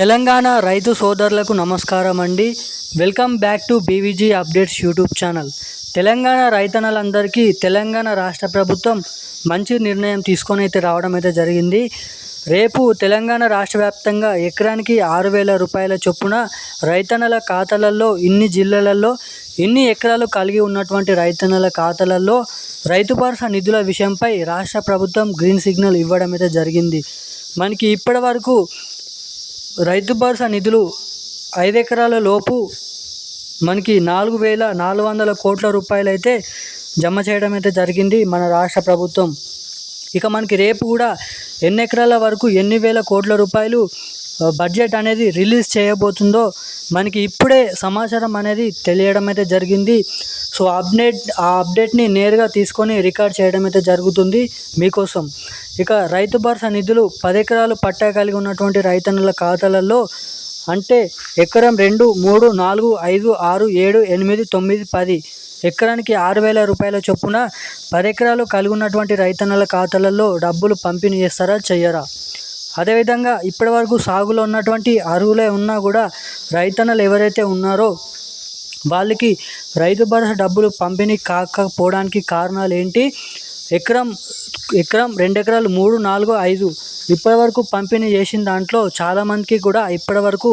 తెలంగాణ రైతు సోదరులకు నమస్కారం అండి. Welcome back to BVG updates YouTube channel. Telangana రైతన్నలందరికీ Telangana రాష్ట్ర ప్రభుత్వం మంచి నిర్ణయం తీసుకొని అయితే రావడం అయితే జరిగింది. రేపు తెలంగాణ రాష్ట్ర వ్యాప్తంగా ఎకరానికి ఆరు వేల రూపాయల చొప్పున రైతన్నల ఖాతాలలో ఇన్ని జిల్లాలలో ఇన్ని ఎకరాలు కలిగి ఉన్నటువంటి రైతన్నల ఖాతాలలో రైతు భరోసా నిధుల విషయంపై రాష్ట్ర ప్రభుత్వం గ్రీన్ సిగ్నల్ ఇవ్వడం అయితే జరిగింది. మనకి ఇప్పటి వరకు రైతు భరోసా నిధులు ఐదు ఎకరాల లోపు మనకి నాలుగు వేల నాలుగు వందల కోట్ల రూపాయలు అయితే జమ చేయడం అయితే జరిగింది మన రాష్ట్ర ప్రభుత్వం. ఇక మనకి రేపు కూడా ఎన్ని ఎకరాల వరకు ఎన్ని వేల కోట్ల రూపాయలు బడ్జెట్ అనేది రిలీజ్ చేయబోతుందో మనకి ఇప్పుడే సమాచారం అనేది తెలియడం అయితే జరిగింది. సో అప్డేట్ ఆ అప్డేట్ని నేరుగా తీసుకొని రికార్డ్ చేయడం అయితే జరుగుతుంది మీకోసం. ఇక రైతు భరోసా నిధులు పదెకరాలు పట్టా కలిగి ఉన్నటువంటి రైతన్నుల ఖాతాలలో అంటే ఎకరం రెండు మూడు నాలుగు ఐదు ఆరు ఏడు ఎనిమిది తొమ్మిది పది ఎకరానికి ఆరు వేల రూపాయల చొప్పున పది ఎకరాలు కలిగి ఉన్నటువంటి రైతన్నల ఖాతాలలో డబ్బులు పంపిణీ చేస్తారా చెయ్యరా? అదేవిధంగా ఇప్పటివరకు సాగులో ఉన్నటువంటి అరువులే ఉన్నా కూడా రైతన్నలు ఎవరైతే ఉన్నారో వాళ్ళకి రైతు భరోసా డబ్బులు పంపిణీ కాకపోవడానికి కారణాలు ఏంటి? ఎకరం ఎకరం రెండు ఎకరాలు మూడు నాలుగు ఐదు ఇప్పటివరకు పంపిణీ చేసిన దాంట్లో చాలామందికి కూడా ఇప్పటివరకు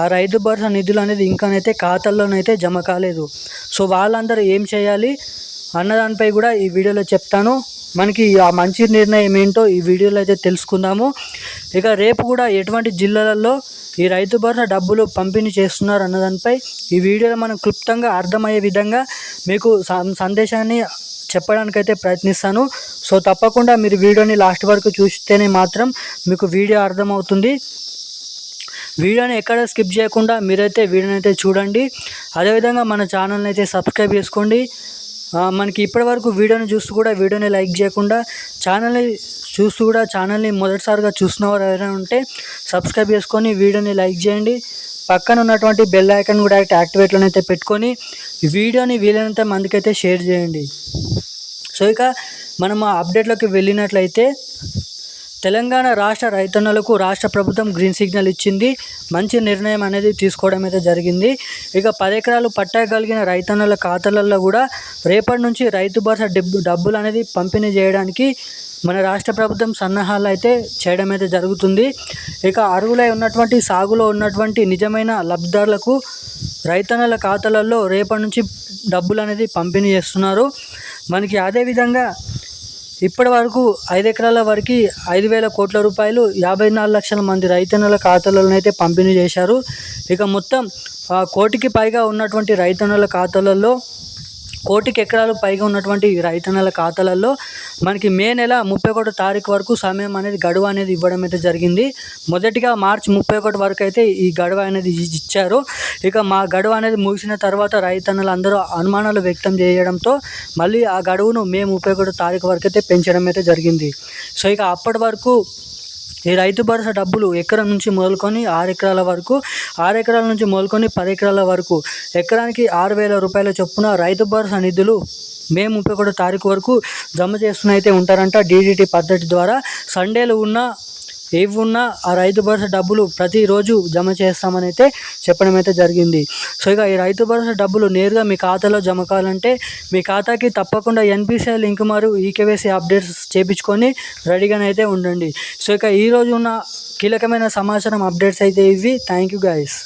ఆ రైతు భరోసా నిధులు అనేది ఇంకానైతే ఖాతాల్లోనైతే జమ కాలేదు. సో వాళ్ళందరూ ఏం చేయాలి? అన్నదానిపై కూడా ఈ వీడియోలో చెప్తాను. మనకి ఆ మంచి నిర్ణయం ఏంటో ఈ వీడియోలో అయితే తెలుసుకుందాము. ఇక రేపు కూడా ఎటువంటి జిల్లాలలో ఈ రైతు భరోసా డబ్బులు పంపిణీ చేస్తున్నారు అన్నదానిపై ఈ వీడియోలో మనం క్లుప్తంగా అర్థమయ్యే విధంగా మీకు సందేశాన్ని చెప్పడానికైతే ప్రయత్నిస్తాను. సో తప్పకుండా మీరు వీడియోని లాస్ట్ వరకు చూస్తేనే మాత్రం మీకు వీడియో అర్థమవుతుంది. వీడియోని ఎక్కడ స్కిప్ చేయకుండా మీరైతే వీడియోని అయితే చూడండి. అదేవిధంగా మన ఛానల్ని అయితే సబ్స్క్రైబ్ చేసుకోండి. మనకి మనకి ఇప్పటివరకు వీడియోని చూస్తూ కూడా వీడియోని లైక్ చేయకుండా ఛానల్ని చూస్తూ కూడా ఛానల్ని మొదటిసారిగా చూసిన వారు ఎవరైనా ఉంటే సబ్స్క్రైబ్ చేసుకొని వీడియోని లైక్ చేయండి. పక్కన ఉన్నటువంటి బెల్ ఐకాన్ కూడా యాక్టివేట్లోనే అయితే పెట్టుకొని వీడియోని వీలైనంత మందికైతే షేర్ చేయండి. సో ఇక మనం ఆ అప్డేట్లోకి వెళ్ళినట్లయితే తెలంగాణ రాష్ట్ర రైతన్నలకు రాష్ట్ర ప్రభుత్వం గ్రీన్ సిగ్నల్ ఇచ్చింది. మంచి నిర్ణయం అనేది తీసుకోవడం అయితే జరిగింది. ఇక పది ఎకరాలు పట్టగలిగిన రైతన్నల ఖాతాలలో కూడా రేపటి నుంచి రైతు భరోసా డబ్బు డబ్బులు అనేది పంపిణీ చేయడానికి మన రాష్ట్ర ప్రభుత్వం సన్నాహాలు అయితే చేయడం అయితే జరుగుతుంది. ఇక అరువులై ఉన్నటువంటి సాగులో ఉన్నటువంటి నిజమైన లబ్ధిదారులకు రైతన్నల ఖాతాలలో రేపటి నుంచి డబ్బులు అనేది పంపిణీ చేస్తున్నారు. మనకి అదేవిధంగా ఇప్పటి వరకు ఐదు ఎకరాల వరకు ఐదు వేల కోట్ల రూపాయలు యాభై నాలుగు లక్షల మంది రైతన్నుల ఖాతాలలో అయితే పంపిణీ చేశారు. ఇక మొత్తం ఆ, కోటికి పైగా ఉన్నటువంటి రైతన్నుల ఖాతాలలో కోటికి ఎకరాలు పైగా ఉన్నటువంటి రైతన్నల ఖాతాలలో మనకి మే నెల ముప్పై ఒకటో తారీఖు వరకు సమయం అనేది గడువు అనేది ఇవ్వడం అయితే జరిగింది. మొదటిగా మార్చి ముప్పై ఒకటి వరకు అయితే ఈ గడువు అనేది ఇచ్చారు. ఇక మా గడువు అనేది ముగిసిన తర్వాత రైతన్నలు అందరూ అనుమానాలు వ్యక్తం చేయడంతో మళ్ళీ ఆ గడువును మే ముప్పై ఒకటో తారీఖు వరకు అయితే పెంచడం అయితే జరిగింది. సో ఇక అప్పటి వరకు ఈ రైతు భరోసా డబ్బులు ఎకరం నుంచి మొదలుకొని ఆరు ఎకరాల వరకు ఆరు ఎకరాల నుంచి మొదలుకొని పది ఎకరాల వరకు. ఎకరానికి ఆరు వేల రూపాయల చొప్పున రైతు భరోసా నిధులు మే ముప్పై ఒకటో తారీఖు వరకు జమ చేస్తున్న అయితే ఉంటారంట డీడీటీ పద్ధతి ద్వారా. సండేలు ఉన్న ఏవి ఉన్నా ఆ రైతు భరోసా డబ్బులు ప్రతిరోజు జమ చేస్తామని అయితే చెప్పడం అయితే జరిగింది. సో ఇక ఈ రైతు భరోసా డబ్బులు నేరుగా మీ ఖాతాలో జమ కావాలంటే మీ ఖాతాకి తప్పకుండా ఎన్పిసిఐ లింక్ మరియు ఈకేవైసీ అప్డేట్స్ చేపించుకొని రెడీగానైతే ఉండండి. సో ఇక ఈరోజు ఉన్న కీలకమైన సమాచారం అప్డేట్స్ అయితే ఇవి. Thank you guys